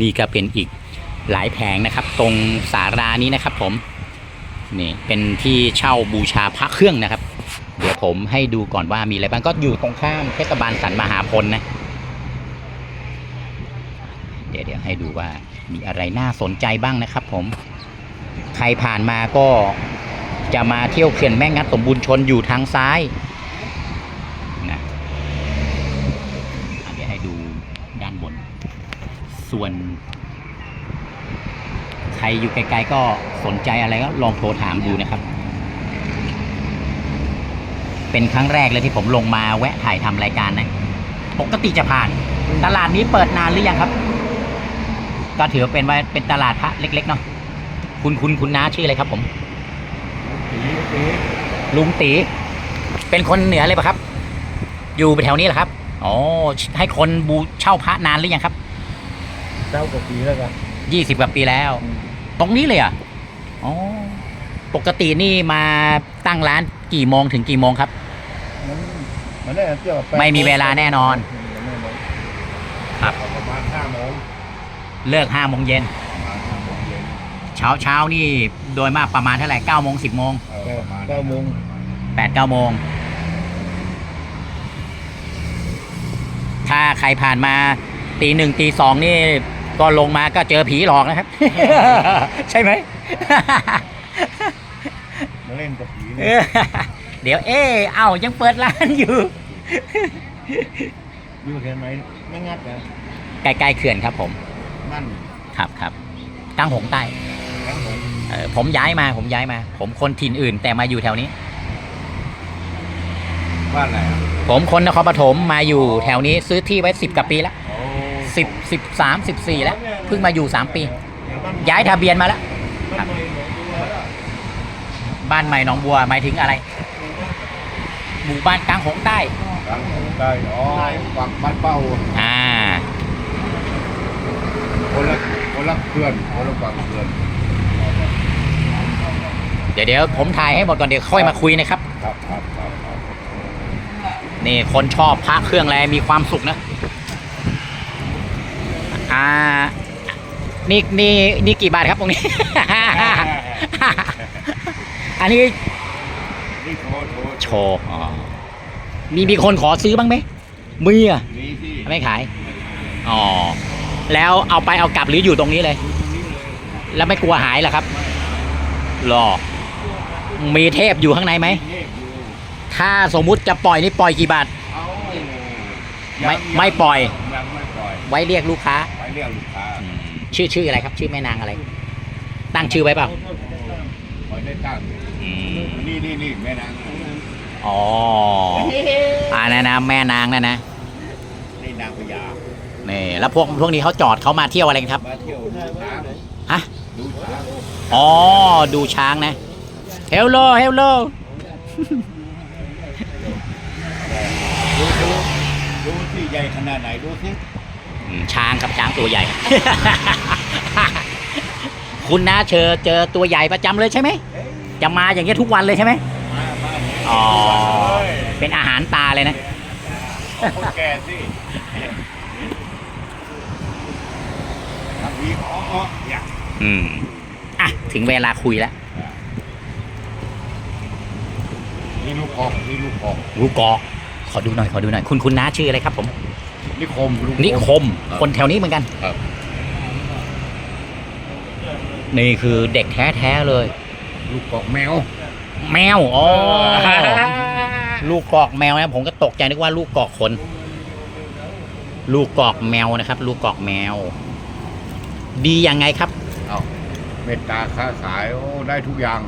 นี่ก็เป็นอีกหลายแผงนะครับ ตรงสารานี้นะครับ ผมนี่เป็นที่เช่าบูชาพระเครื่องนะครับ เดี๋ยวผมให้ดูก่อนว่ามีอะไรบ้างก็อยู่ตรงข้ามเทศบาลสันมหาพลนะ เดี๋ยวเดี๋ยวให้ดูว่ามีอะไรน่าสนใจบ้างนะครับ ผม ใครผ่านมาก็จะมาเที่ยวเขื่อนแม่งัดสมบูรณ์ชนอยู่ทางซ้ายนะอะเดี๋ยวให้ดูด้านบน ส่วน ใครอยู่ไกลๆก็สนใจอะไรก็ลองโทรถามดูนะครับ เป็นครั้งแรกเลยที่ผมลงมาแวะถ่ายทำรายการนะ ปกติจะผ่าน ตลาดนี้เปิดนานหรือยังครับ ก็ถือว่าเป็นว่าเป็นตลาดพระเล็ก ๆ เนาะคุณคุณคุณน้าชื่ออะไรครับ ผมลุงตีเป็นคนเหนือเลยปะครับ อยู่แถวนี้เหรอครับ อ๋อ ให้คนบูเช่าพระนานหรือยังครับ เจ้ากว่าปีแล้วกันยี่สิบกว่าปีแล้ว ตรงนี้เลยเหรอะอ๋อปกตินี่มาตั้งร้านกี่โมงถึงกี่โมงครับ มันมันได้เที่ยวกับแปดไม่มีเวลาแน่นอนครับ ประมาณห้าโมงเลิกห้าโมงเย็นประมาณห้าโมงเย็นเช้าเช้านี่โดยมากประมาณเท่าไหร่เก้าโมงสิบโมงเออประมาณเก้าโมงแปดเก้าโมง ถ้าใครผ่านมาตีหนึ่งตีสองนี่ ก็ลงมาก็เจอผีหลอกนะครับ ใช่ไหม มาเล่นกับผีเอเนี่ยอเดี๋ยวเอ๊ะเอ้ายังเปิดร้านอยู่ อยู่เห็นไหมไม่งัดนะใกล้ๆเขื่อนครับผมนั่นครับครับตั้งหงใต้ทั้งผมเออผมย้ายมาผมย้ายมา ผมคนถิ่นอื่นแต่มาอยู่แถวนี้ บ้านไหนอะผมคนนครปฐมมาอยู่แถวนี้ซื้อที่ไว้สิบกว่าปีแล้วโอ้ สิบสิบสามสิบสี่แล้วเพิ่งมาอยู่สามปีบ้นย้ายทะเบียนมาแล้วบ้านใหม่หนองบัวบ้านใหม่หนองบัวหมายถึงอะไร หมู่บ้านกลางหงใต้กลางผมได้อ๋อฝั่งบ้านเป้าอ่าคนละคนละเพื่อนคนละฝั่งเพื่อนเดี๋ยวเดี๋ยวผมถ่ายให้หมดก่อนเดี๋ยวค่อยมาคุยนะครับครับครับครับครับนี่คนชอบพระเครื่องอะไรมีความสุขนะ อ่านี่นี่นี่กี่บาทครับตรงนี้ อันนี้นี่โทรโทรโชว์อ๋อมีมีคนขอซื้อบ้างไหมมีอะนี่ที่ไม่ขายอ๋อแล้วเอาไปเอากลับหรืออยู่ตรงนี้เลย แล้วไม่กลัวหายเหรอครับหรอมีเทพอยู่ข้างในไหมเทพอยู่ถ้าสมมุติจะปล่อยนี่ปล่อยกี่บาทเอาไม่ไม่ปล่อยยังไม่ปล่อย ไว้เรียกลูกค้าไป เรียกลูกค้าชื่อชื่ออะไรครับ ชื่อแม่นางอะไร ตั้งชื่อไว้เปล่าปล่อยได้ตั้งอืมนี่นี่นี่แม่นางอ๋ออ่านะนะแม่นางนะนะนี่นางพญานี่แล้วพวกพวกนี้เขาจอดเขามาเที่ยวอะไรกันครับมาเที่ยวดูช้างฮะดูช้างอ๋อดูช้างนะเฮลโลเฮลโลดูดูดูที่ใหญ่ขนาดไหนดูสิ ช้างกับช้างตัวใหญ่ คุณนะเจอเจอตัวใหญ่ประจำเลยใช่ไหม จะมาอย่างเงี้ยทุกวันเลยใช่ไหมมามาอ๋อเฮ้ยเป็นอาหารตาเลยนะคนแก่สิทำอีกอ๋ออ๋ออยากอืม อะ ถึงเวลาคุยแล้วนี่ลูกกอกนี่ลูกกอกลูกกอก ขอดูหน่อย ขอดูหน่อย คุณคุณน้าชื่ออะไรครับผม นิคมลูก นิคมคนแถวนี้เหมือนกันครับ นี่คือเด็กแท้ๆเลย ลูกกอกแมวแมวอ๋อลูกกอกแมวนะผมก็ตกใจนึกว่าลูกกอกคน ลูกกอกแมวนะครับ ลูกกอกแมว ดียังไงครับ เอาเมตตาค้าขายโอ้ได้ทุกอย่าง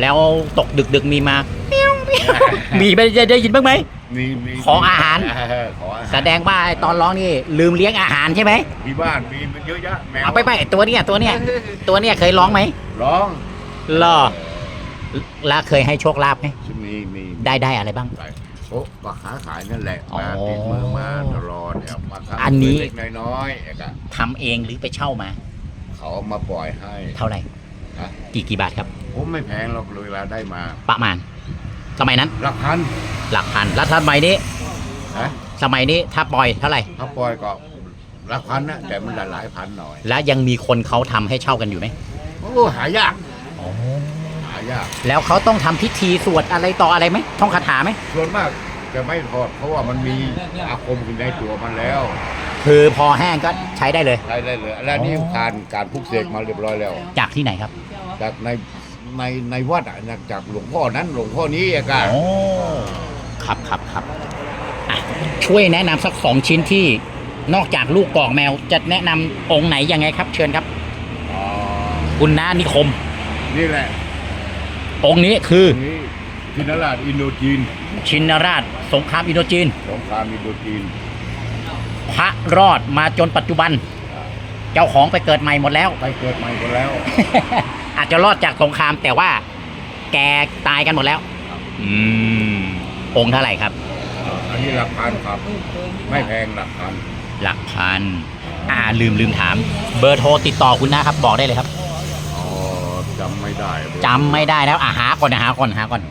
แล้วตกดึกดึกๆมีมา มีไปได้ได้ยินบ้างไหม มีมีขออาหาร เออขออาหารแสดงว่าไอ้ตอนร้องนี่ลืมเลี้ยงอาหารใช่ไหมที่บ้านมีมันเยอะแยะแมวเอาไปไปตัวเนี้ยตัวเนี้ยตัวเนี้ยเคยร้องไหมร้องเหรอแล้วเคยให้โชคลาภไหมมีมีได้ได้อะไรบ้างไปโอ้ก็ค้าขายนั่นแหละอ๋อมาติดมือมาตลอดเนี่ยมาค้าอันนี้ เล็กๆน้อยๆเอกอะทำเองหรือไปเช่ามา เขาเอามาปล่อยให้ เท่าไหร่ฮะ กี่กี่บาทครับ ผมไม่แพงหรอกเวลาได้มาประมาณ สมัยนั้น หลักพันหลักพัน แล้วสมัยนี้ฮะสมัยนี้ถ้าปล่อยเท่าไหร่ ถ้าปล่อยก็หลักพันนะแต่มันหลายหลายพันหน่อย แล้วยังมีคนเขาทำให้เช่ากันอยู่ไหมโอ้หายากหายาก แล้วเขาต้องทำพิธีสวดอะไรต่ออะไรไหมท่องคาถาไหมส่วนมากจะไม่ถอดเพราะว่ามันมีอาคมอยู่ในตัวมันแล้วคือพอแห้งก็ใช้ได้เลย ใช้ได้เลย แล้วนี่การการพุกเสกมาเรียบร้อยแล้ว จากที่ไหนครับ จากใน ในในวัดอะจากหลวงพ่อนั้นหลวงพ่อนี้อะก็โอ้ครับครับครับอะช่วยแนะนำสักสองชิ้นที่นอกจากลูกกอกแมว จะแนะนำองค์ไหนยังไงครับ เชิญครับ อ๋อคุณน้านิคม นี่แหละองค์นี้คือตรงนี้ทินราชอินโดจีนชินราชสงครามอินโดจีน สงครามอินโดจีนพระรอดมาจนปัจจุบัน เจ้าของไปเกิดใหม่หมดแล้ว ไปเกิดใหม่กันแล้ว อาจจะรอดจากสงคราม แต่ว่าแกตายกันหมดแล้ว อืมองค์เท่าไหร่ครับ อันนี้หลักพันครับ ไม่แพงหลักพันหลักพัน อ่าลืมลืมถาม เบอร์โทรติดต่อคุณนะครับ บอกได้เลยครับอ๋อจำไม่ได้จำไม่ได้แล้วอะหาก่อนนะหาก่อนหาก่อน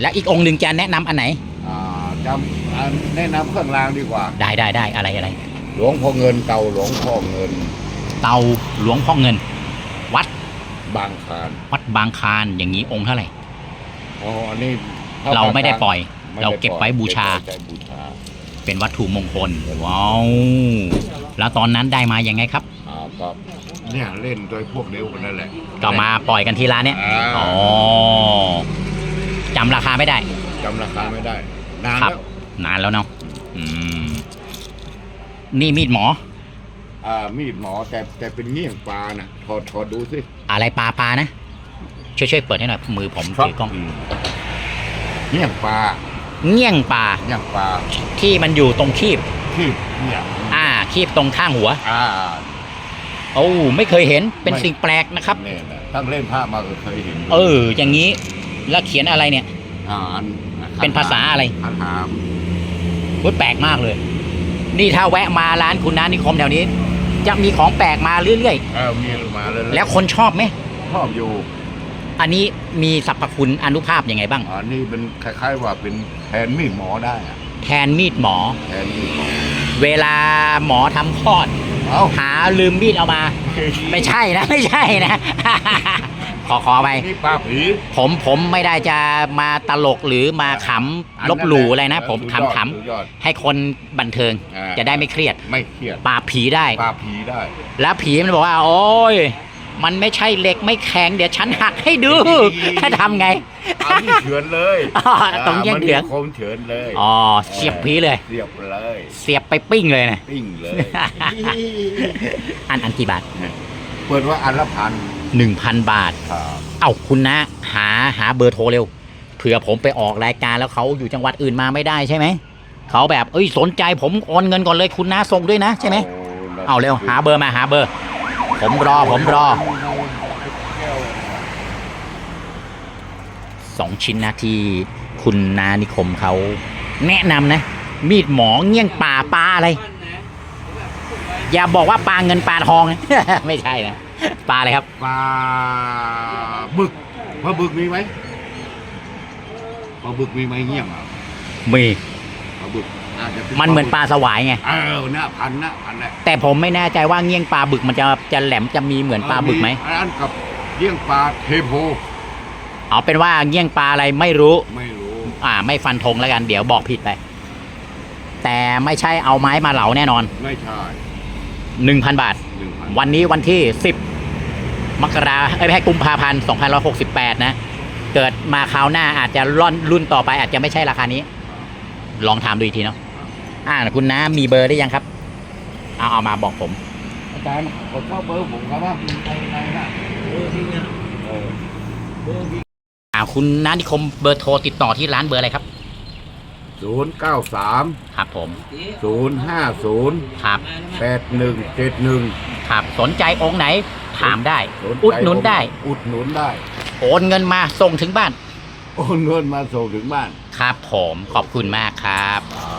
แล้วอีกองค์หนึ่งจะแนะนำอันไหน อ่าจำอันแนะนำเครื่องรางดีกว่า ได้ได้ได้อะไรอะไร หลวงพ่อเงินเตาหลวงพ่อเงิน เตาหลวงพ่อเงินวัด บางคานวัดบางคลานอย่างนี้องค์เท่าไหร่อ๋ออันนี้เราไม่ได้ปล่อยไม่เราได้เก็บไว้บูชา เก็บไว้บูชาเป็นวัตถุมงคลว้าวแล้วตอนนั้นได้มายังไงครับ อ่าก็เนี่ยเล่นโดยพวกเดียวกันนั่นแหละ ก็มาปล่อยกันที่ร้านเนี้ยอ่า อ๋อจำราคาไม่ได้ จำราคาไม่ได้นานครับ แล้วนานแล้วเนาะอืมนี่มีดหมอ อ่ามีดหมอแต่แต่เป็นเงี้ยงปลานะถอดถอดดูสิ อะไรปลาปลานะ ช่วยช่วยเปิดให้หน่อยมือผมถือกล้องมเงี้ยงปลาเงี้ยงปลาเงี้ยงปลาที่มันอยู่ตรงคีบที่เนี่ยอ่า คีบตรงข้างหัว อ่าโอ้ไม่เคยเห็นเป็นไม่สิ่งแปลกนะครับเนี่ยนะตั้งเล่นผ้ามาก็เคยเห็น เออ อย่างนี้แล้วเขียนอะไรเนี่ยอ่าอันเป็นภาษาอะไรคาถามเฮ้ยแปลกมากเลย นี่ถ้าแวะมาร้านคุณน้านิคมแถวนี้ จะมีของแปลกมาเรื่อยเออมีมาเลยๆ แล้วคนชอบไหม ชอบอยู่อันนี้มีสรรพคุณอนุภาพยังไงบ้างอันนี้เป็นคล้ายๆว่าเป็นแทนมีดหมอได้อะแทนมีดหมอ แทนมีดหมอเวลาหมอทำคลอด เอ้าหาลืมมีดเอามา ไม่ใช่นะ ไม่ใช่นะ ขอขอไปนี่ปลาผีผมผมไม่ได้จะมาตลกหรือมาขำลบหลู่อะไรนะ ผมสุดขยอดำขสุดยอดำให้คนบันเทิงอ่าจะได้ไม่เครียดไม่เครียดปราบผีได้ปลาผีได้ แล้วผีมันบอกว่า โอ้ยมันไม่ใช่เหล็กไม่แข็งเดี๋ยวฉันหักให้ดูทำไงเอาที่เฉือนเลยอ๋อตรงแยกเหลืองมันมีคมเฉือนเลยอ๋อเสียบผีเลย เสียบเลย เสียบไปปิ้งเลยนะปิ้งเลย อันอันกี่บาทเปิดว่าอันละพัน หนึ่งพันบาท ครับเอ้าคุณนะ หาหาเบอร์โทรเร็ว เผื่อผมไปออกรายการแล้วเขาอยู่จังหวัดอื่นมาไม่ได้ใช่ไหม เขาแบบเอ้ยสนใจผมโอนเงินก่อนเลยคุณนะส่งด้วยนะใช่ไหม เอาเร็วหาเบอร์มาหาเบอร์ ผมรอผมรอสองชิ้นนะที่คุณนานิคมเขาแนะนำนะ มีดหมอเงี้ยงป่าปลาอะไร อย่าบอกว่าปลาเงินปลาทองนะ ไม่ใช่นะ ปลาอะไรครับ ปลาบึกปลาบึกมีไหมปลาบึกมีไหมเงี้ยงอะมี ปลาบึกอาจจะป็มันเหมือนปลาสวายไง เออนะพันนะพันนะแต่ผมไม่แน่ใจว่าเงี้ยงปลาบึกมันจะจะแหลมจะมีเหมือนปลาบึกไหมอันนั้นกับเลี้ยงปลาเทโพเอาเป็นว่าเงี้ยงปลาอะไรไม่รู้ ไม่รู้อ่า ไม่ฟันธงแล้วกันเดี๋ยวบอกผิดไป แต่ไม่ใช่เอาไม้มาเหลาแน่นอน ไม่ใช่ 1,000 บาท หนึ่งพันวันนี้วันที่ 10 มกราเอ้ยไม่ใช่กุมภาพันธ์2568 นะ เกิดมาคราวหน้าอาจจะร่อนรุ่นต่อไปอาจจะไม่ใช่ราคานี้ ลองถามดูอีกทีเนาะอ่าคุณน้ามีเบอร์ได้ยังครับ เอาเอามาบอกผม อาจารย์ผมเข้าเบอร์ผมครับว่าในในนะเบอร์ที่เนี่ยเออเบอร์ที่อ่าคุณน้านิคมเบอร์โทรติดต่อที่ร้านเบอร์อะไรครับ ศูนย์เก้าสามครับผมศูนย์ห้าศูนย์ครับแปดหนึ่งเจ็ดหนึ่งครับสนใจองค์ไหนถามได้ อุดหนุนได้ อุดหนุนได้ โอนเงินมาส่งถึงบ้าน โอนเงินมาส่งถึงบ้าน ครับผมขอบคุณมากครับอ่า